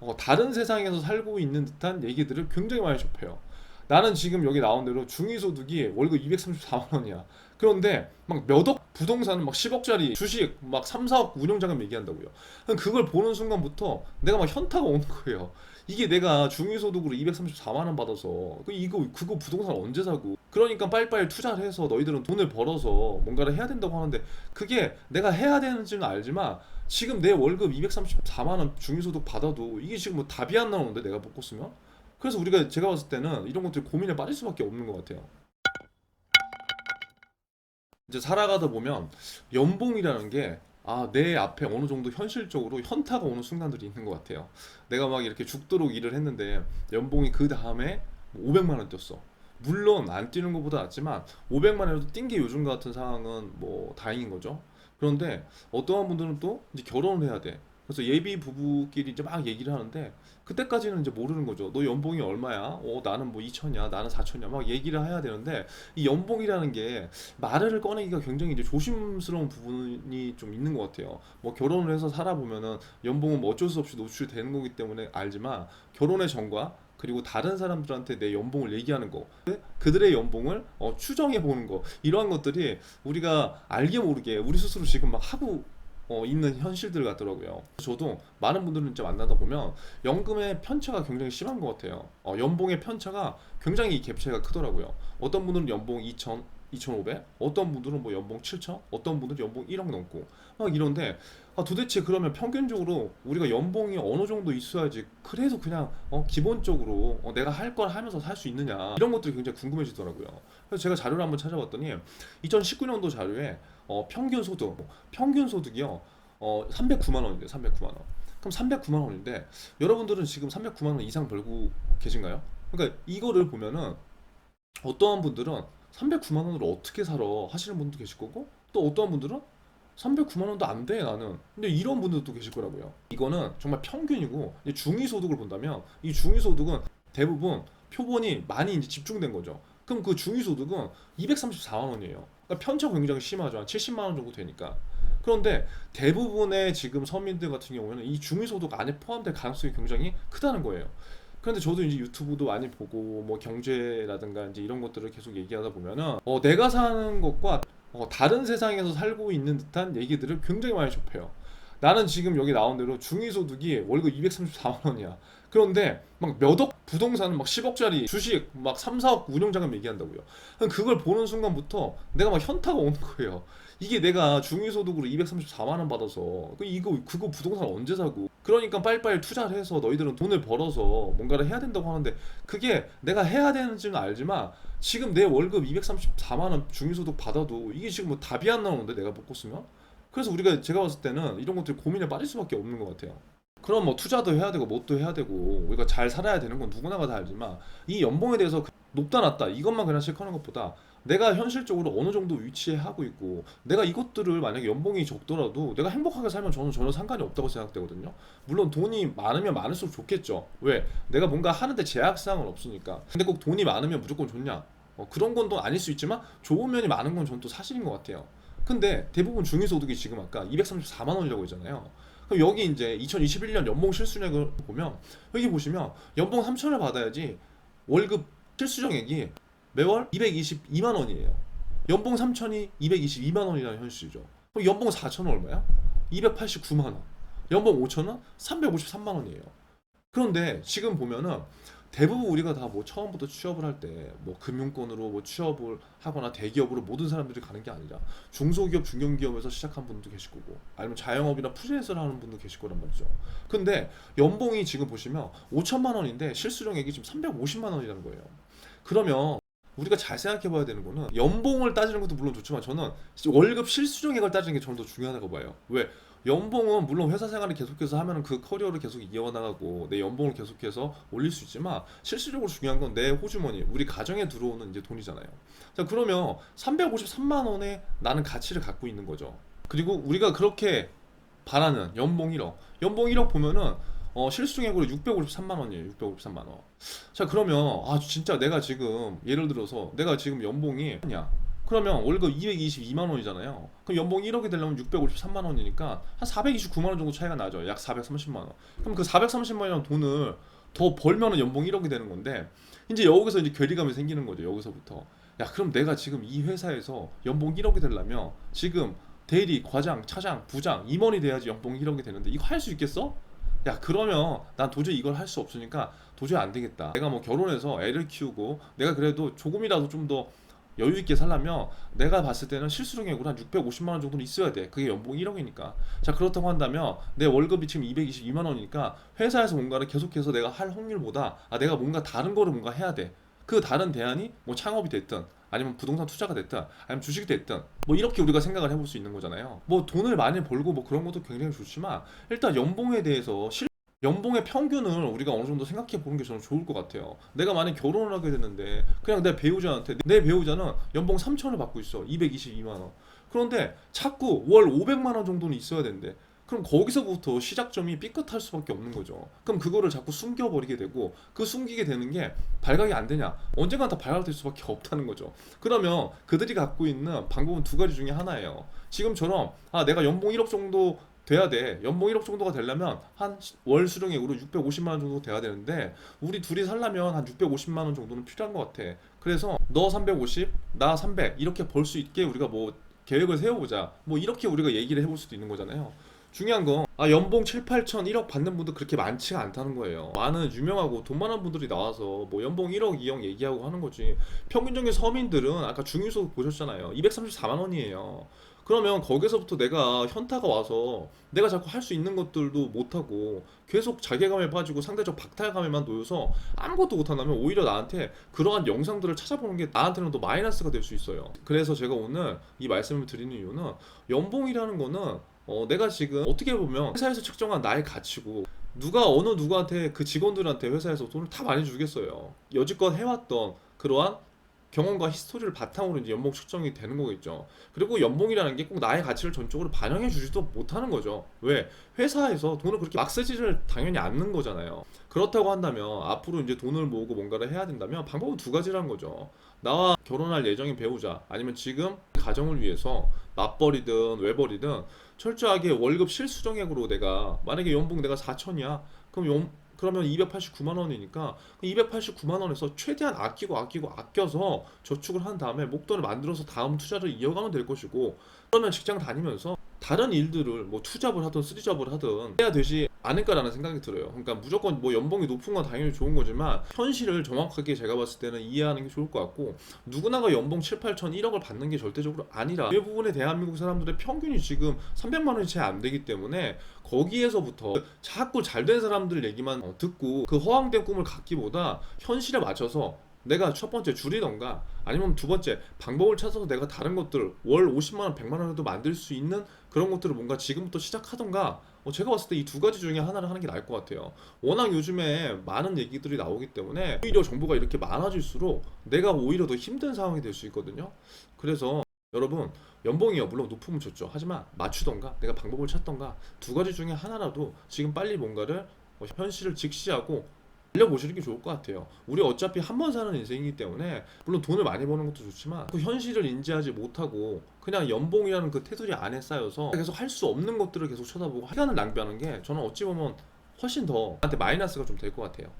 어, 다른 세상에서 살고 있는 듯한 얘기들을 굉장히 많이 접해요. 나는 지금 여기 나온 대로 중위소득이 월급 234만 원이야. 그런데 막 몇억 부동산은 막 10억짜리 주식 막 3, 4억 운영자금 얘기한다고요. 그걸 보는 순간부터 내가 막 현타가 오는 거예요. 이게 내가 중위소득으로 234만 원 받아서 그 이거 그거 부동산 언제 사고? 그러니까 빨리빨리 투자를 해서 너희들은 돈을 벌어서 뭔가를 해야 된다고 하는데 그게 내가 해야 되는지는 알지만 지금 내 월급 234만 원 중위소득 받아도 이게 지금 뭐 답이 안 나오는데 내가 먹고 쓰면 그래서 우리가 제가 봤을 때는 이런 것들 고민에 빠질 수밖에 없는 것 같아요. 이제 살아가다 보면 연봉이라는 게 아, 내 앞에 어느 정도 현실적으로 현타가 오는 순간들이 있는 것 같아요. 내가 막 이렇게 죽도록 일을 했는데 연봉이 그 다음에 500만 원 뛰었어. 물론 안 뛰는 것보다 낫지만 500만 원이라도 뛴 게 요즘 같은 상황은 뭐 다행인 거죠. 그런데 어떠한 분들은 또 이제 결혼을 해야 돼. 그래서 예비 부부끼리 이제 막 얘기를 하는데 그때까지는 이제 모르는 거죠. 너 연봉이 얼마야? 어, 나는 뭐 2천이야, 나는 4천이야. 막 얘기를 해야 되는데 이 연봉이라는 게 말을 꺼내기가 굉장히 이제 조심스러운 부분이 좀 있는 것 같아요. 뭐 결혼을 해서 살아보면은 연봉은 뭐 어쩔 수 없이 노출되는 거기 때문에 알지만 결혼의 전과 그리고 다른 사람들한테 내 연봉을 얘기하는 거 그들의 연봉을 어, 추정해 보는 거 이러한 것들이 우리가 알게 모르게 우리 스스로 지금 막 하고 어, 있는 현실들 같더라고요. 저도 많은 분들을 진짜 만나다 보면 연금의 편차가 굉장히 심한 것 같아요. 어, 연봉의 편차가 굉장히 이 갭 차이가 크더라고요. 어떤 분들은 연봉 2천, 2,500, 어떤 분들은 뭐 연봉 7천, 어떤 분들은 연봉 1억 넘고 막 이런데 아, 도대체 그러면 평균적으로 우리가 연봉이 어느 정도 있어야지 그래도 그냥 어, 기본적으로 어, 내가 할 걸 하면서 살 수 있느냐 이런 것들이 굉장히 궁금해지더라고요. 그래서 제가 자료를 한번 찾아봤더니 2019년도 자료에 어, 평균 소득, 평균 소득이요, 어, 309만 원인데 309만 원. 그럼 309만 원인데 여러분들은 지금 309만 원 이상 벌고 계신가요? 그러니까 이거를 보면은 어떠한 분들은 309만 원으로 어떻게 살아? 하시는 분도 계실 거고 또 어떠한 분들은 309만 원도 안 돼 나는. 근데 이런 분들도 계실 거라고요. 이거는 정말 평균이고 중위소득을 본다면 이 중위소득은 대부분 표본이 많이 이제 집중된 거죠. 그럼 그 중위소득은 234만 원이에요. 그러니까 편차가 굉장히 심하죠. 한 70만 원 정도 되니까. 그런데 대부분의 지금 서민들 같은 경우에는 이 중위소득 안에 포함될 가능성이 굉장히 크다는 거예요 그런데 저도 이제 유튜브도 많이 보고 뭐 경제라든가 이제 이런 것들을 계속 얘기하다 보면은 어, 내가 사는 것과 어, 다른 세상에서 살고 있는 듯한 얘기들을 굉장히 많이 접해요. 나는 지금 여기 나온 대로 중위소득이 월급 234만 원이야. 그런데 막 몇억 부동산은 막 10억짜리 주식 막 3, 4억 운영자금 얘기한다고요. 그걸 보는 순간부터 내가 막 현타가 오는 거예요. 이게 내가 중위소득으로 234만 원 받아서 그 이거 그거 부동산 언제 사고 그러니까 빨리빨리 투자를 해서 너희들은 돈을 벌어서 뭔가를 해야 된다고 하는데 그게 내가 해야 되는지는 알지만 지금 내 월급 234만 원 중위소득 받아도 이게 지금 뭐 답이 안 나오는데 내가 먹고 쓰면 그래서 우리가 제가 봤을 때는 이런 것들 고민에 빠질 수밖에 없는 것 같아요. 그럼 뭐 투자도 해야 되고 뭣도 해야 되고 우리가 잘 살아야 되는 건 누구나가 다 알지만 이 연봉에 대해서 높다 낮다 이것만 그냥 체크하는 것보다 내가 현실적으로 어느 정도 위치에 하고 있고 내가 이것들을 만약에 연봉이 적더라도 내가 행복하게 살면 저는 전혀 상관이 없다고 생각되거든요. 물론 돈이 많으면 많을수록 좋겠죠. 왜? 내가 뭔가 하는데 제약사항은 없으니까. 근데 꼭 돈이 많으면 무조건 좋냐? 어, 그런 건 또 아닐 수 있지만 좋은 면이 많은 건 전 또 사실인 것 같아요. 근데 대부분 중위소득이 지금 아까 234만 원이라고 했잖아요. 그럼 여기 이제 2021년 연봉 실수령을 보면 여기 보시면 연봉 3천을 받아야지 월급 실수령액이 매월 222만 원이에요. 연봉 3천이 222만 원이라는 현실이죠. 그럼 연봉 4천은 얼마야? 289만 원. 연봉 5천은 353만 원이에요. 그런데 지금 보면은 대부분 우리가 다 뭐 처음부터 취업을 할 때 뭐 금융권으로 뭐 취업을 하거나 대기업으로 모든 사람들이 가는 게 아니라 중소기업, 중견기업에서 시작한 분도 계실 거고 아니면 자영업이나 프리랜서를 하는 분도 계실 거란 말이죠. 근데 연봉이 지금 보시면 5천만 원인데 실수령액이 지금 350만 원이라는 거예요. 그러면 우리가 잘 생각해 봐야 되는 거는 연봉을 따지는 것도 물론 좋지만 저는 월급 실수령액을 따지는 게 저는 더 중요하다고 봐요. 왜? 연봉은 물론 회사 생활을 계속해서 하면은 그 커리어를 계속 이어나가고 내 연봉을 계속해서 올릴 수 있지만 실질적으로 중요한 건 내 호주머니, 우리 가정에 들어오는 이제 돈이잖아요. 자, 그러면 353만 원의 나는 가치를 갖고 있는 거죠. 그리고 우리가 그렇게 바라는 연봉 1억, 연봉 1억 보면은 어, 실수령액으로 653만 원이에요. 653만 원. 자, 그러면 아 진짜 내가 지금 예를 들어서 내가 지금 연봉이 냐 그러면 월급 222만 원이잖아요. 그럼 연봉 1억이 되려면 653만 원이니까 한 429만 원 정도 차이가 나죠. 약 430만 원. 그럼 그 430만 원 돈을 더 벌면은 연봉 1억이 되는 건데 이제 여기서 이제 괴리감이 생기는 거죠. 여기서부터. 야, 그럼 내가 지금 이 회사에서 연봉 1억이 되려면 지금 대리, 과장, 차장, 부장, 임원이 돼야지 연봉 1억이 되는데 이거 할 수 있겠어? 야 그러면 난 도저히 이걸 할 수 없으니까 도저히 안 되겠다. 내가 뭐 결혼해서 애를 키우고 내가 그래도 조금이라도 좀 더 여유 있게 살려면 내가 봤을 때는 실수령액으로 한 650만 원 정도는 있어야 돼. 그게 연봉 1억이니까. 자 그렇다고 한다면 내 월급이 지금 222만 원이니까 회사에서 뭔가를 계속해서 내가 할 확률보다 아 내가 뭔가 다른 거를 뭔가 해야 돼. 그 다른 대안이 뭐 창업이 됐든 아니면 부동산 투자가 됐든 아니면 주식이 됐든 뭐 이렇게 우리가 생각을 해볼 수 있는 거잖아요. 뭐 돈을 많이 벌고 뭐 그런 것도 굉장히 좋지만 일단 연봉에 대해서 실 연봉의 평균을 우리가 어느 정도 생각해 보는 게 저는 좋을 것 같아요. 내가 만약 결혼을 하게 됐는데 그냥 내 배우자한테 내 배우자는 연봉 3천을 받고 있어. 222만 원. 그런데 자꾸 월 500만 원 정도는 있어야 된대. 그럼 거기서부터 시작점이 삐끗할 수밖에 없는 거죠. 그럼 그거를 자꾸 숨겨버리게 되고 그 숨기게 되는 게 발각이 안 되냐? 언젠간 다 발각될 수밖에 없다는 거죠. 그러면 그들이 갖고 있는 방법은 두 가지 중에 하나예요. 지금처럼 아 내가 연봉 1억 정도 돼야 돼. 연봉 1억 정도가 되려면 한 월 수령액으로 650만 원 정도 돼야 되는데 우리 둘이 살려면 한 650만 원 정도는 필요한 것 같아. 그래서 너 350, 나 300 이렇게 벌 수 있게 우리가 뭐 계획을 세워보자. 뭐 이렇게 우리가 얘기를 해볼 수도 있는 거잖아요. 중요한 건, 아, 연봉 7, 8천, 1억 받는 분들 그렇게 많지가 않다는 거예요. 많은 유명하고 돈 많은 분들이 나와서 뭐 연봉 1억, 2억 얘기하고 하는 거지. 평균적인 서민들은 아까 중위소득 보셨잖아요. 234만 원이에요. 그러면 거기서부터 내가 현타가 와서 내가 자꾸 할 수 있는 것들도 못하고 계속 자괴감에 빠지고 상대적 박탈감에만 놓여서 아무것도 못한다면 오히려 나한테 그러한 영상들을 찾아보는 게 나한테는 더 마이너스가 될 수 있어요. 그래서 제가 오늘 이 말씀을 드리는 이유는 연봉이라는 거는 어, 내가 지금 어떻게 보면 회사에서 측정한 나의 가치고 누가 어느 누구한테 그 직원들한테 회사에서 돈을 다 많이 주겠어요. 여지껏 해왔던 그러한 경험과 히스토리를 바탕으로 이제 연봉 측정이 되는 거겠죠. 그리고 연봉이라는 게 꼭 나의 가치를 전적으로 반영해 주지도 못하는 거죠. 왜? 회사에서 돈을 그렇게 막 쓰지를 당연히 않는 거잖아요. 그렇다고 한다면 앞으로 이제 돈을 모으고 뭔가를 해야 된다면 방법은 두 가지라는 거죠. 나와 결혼할 예정인 배우자 아니면 지금 가정을 위해서 맞벌이든 외벌이든 철저하게 월급 실수령액으로 내가 만약에 연봉 내가 4천이야. 그럼 연, 그러면 289만 원이니까 289만 원에서 최대한 아끼고 아끼고 아껴서 저축을 한 다음에 목돈을 만들어서 다음 투자를 이어가면 될 것이고 그러면 직장 다니면서 다른 일들을 뭐 투잡을 하든 쓰리잡을 하든 해야 되지 않을까라는 생각이 들어요. 그러니까 무조건 뭐 연봉이 높은 건 당연히 좋은 거지만 현실을 정확하게 제가 봤을 때는 이해하는 게 좋을 것 같고 누구나가 연봉 7, 8천 1억을 받는 게 절대적으로 아니라 대부분의 대한민국 사람들의 평균이 지금 300만 원이 채 안 되기 때문에 거기에서부터 자꾸 잘 된 사람들 얘기만 어, 듣고 그 허황된 꿈을 갖기보다 현실에 맞춰서 내가 첫 번째 줄이던가 아니면 두 번째 방법을 찾아서 내가 다른 것들 월 50만 원, 100만 원에도 만들 수 있는 그런 것들을 뭔가 지금부터 시작하던가 어, 제가 봤을 때 이 두 가지 중에 하나를 하는 게 나을 것 같아요. 워낙 요즘에 많은 얘기들이 나오기 때문에 오히려 정보가 이렇게 많아질수록 내가 오히려 더 힘든 상황이 될 수 있거든요. 그래서 여러분 연봉이요 물론 높으면 좋죠. 하지만 맞추던가 내가 방법을 찾던가 두 가지 중에 하나라도 지금 빨리 뭔가를 어, 현실을 직시하고 알려보시는 게 좋을 것 같아요. 우리 어차피 한 번 사는 인생이기 때문에 물론 돈을 많이 버는 것도 좋지만 그 현실을 인지하지 못하고 그냥 연봉이라는 그 테두리 안에 쌓여서 계속 할 수 없는 것들을 계속 쳐다보고 시간을 낭비하는 게 저는 어찌 보면 훨씬 더 나한테 마이너스가 좀 될 것 같아요.